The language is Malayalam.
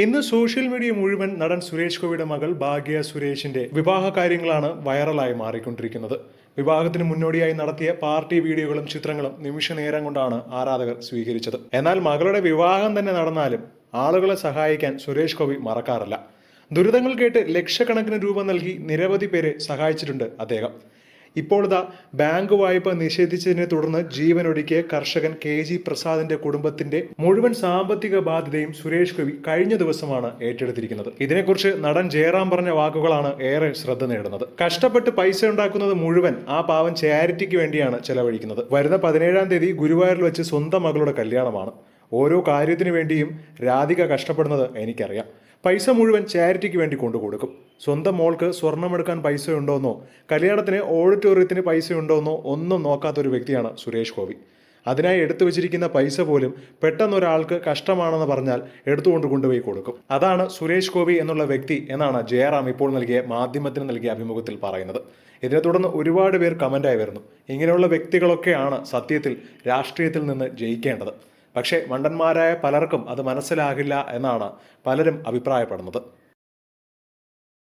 ഇന്ന് സോഷ്യൽ മീഡിയ മുഴുവൻ നടൻ സുരേഷ് ഗോപിയുടെ മകൾ ഭാഗ്യ സുരേഷിന്റെ വിവാഹ കാര്യങ്ങളാണ് വൈറലായി മാറിക്കൊണ്ടിരിക്കുന്നത്. വിവാഹത്തിന് മുന്നോടിയായി നടത്തിയ പാർട്ടി വീഡിയോകളും ചിത്രങ്ങളും നിമിഷ നേരം കൊണ്ടാണ് ആരാധകർ സ്വീകരിച്ചത്. എന്നാൽ മകളുടെ വിവാഹം തന്നെ നടന്നാലും ആളുകളെ സഹായിക്കാൻ സുരേഷ് ഗോപി മറക്കാറില്ല. ദുരിതങ്ങൾ കേട്ട് ലക്ഷക്കണക്കിന് രൂപ നൽകി നിരവധി പേരെ സഹായിച്ചിട്ടുണ്ട് അദ്ദേഹം. ഇപ്പോൾ ബാങ്ക് വായ്പ നിഷേധിച്ചതിനെ തുടർന്ന് ജീവനൊടുക്കിയ കർഷകൻ കെ ജി പ്രസാദിന്റെ കുടുംബത്തിന്റെ മുഴുവൻ സാമ്പത്തിക ബാധ്യതയും സുരേഷ് ഗോപി കഴിഞ്ഞ ദിവസമാണ് ഏറ്റെടുത്തിരിക്കുന്നത്. ഇതിനെക്കുറിച്ച് നടൻ ജയറാം പറഞ്ഞ വാക്കുകളാണ് ഏറെ ശ്രദ്ധ നേടുന്നത്. കഷ്ടപ്പെട്ട് പൈസ ഉണ്ടാക്കുന്നത് മുഴുവൻ ആ പാവം ചാരിറ്റിക്ക് വേണ്ടിയാണ് ചെലവഴിക്കുന്നത്. വരുന്ന പതിനേഴാം തീയതി ഗുരുവായൂരിൽ വെച്ച് സ്വന്തം മകളുടെ കല്യാണമാണ്. ഓരോ കാര്യത്തിനു വേണ്ടിയും രാധിക കഷ്ടപ്പെടുന്നത് എനിക്കറിയാം. പൈസ മുഴുവൻ ചാരിറ്റിക്ക് വേണ്ടി കൊണ്ടു കൊടുക്കും സ്വന്തം മോൾക്ക് സ്വർണമെടുക്കാൻ പൈസ ഉണ്ടോന്നോ കല്യാണത്തിന് ഓഡിറ്റോറിയത്തിന് പൈസ ഉണ്ടോന്നോ ഒന്നും നോക്കാത്ത ഒരു വ്യക്തിയാണ് സുരേഷ് ഗോപി. അതിനായി എടുത്തു വെച്ചിരിക്കുന്ന പൈസ പോലും പെട്ടെന്ന് ഒരാൾക്ക് കഷ്ടമാണെന്ന് പറഞ്ഞാൽ എടുത്തുകൊണ്ട് കൊണ്ടുപോയി കൊടുക്കും. അതാണ് സുരേഷ് ഗോപി എന്നുള്ള വ്യക്തി എന്നാണ് ജയറാം ഇപ്പോൾ നൽകിയ മാധ്യമത്തിന് നൽകിയ അഭിമുഖത്തിൽ പറയുന്നത്. ഇതിനെ തുടർന്ന് ഒരുപാട് പേർ കമന്റായി വരുന്നു. ഇങ്ങനെയുള്ള വ്യക്തികളൊക്കെയാണ് സത്യത്തിൽ രാഷ്ട്രീയത്തിൽ നിന്ന് ജയിക്കേണ്ടത്. പക്ഷേ മണ്ടന്മാരായ പലർക്കും അത് മനസ്സിലാകില്ല എന്നാണ് പലരും അഭിപ്രായപ്പെടുന്നത്.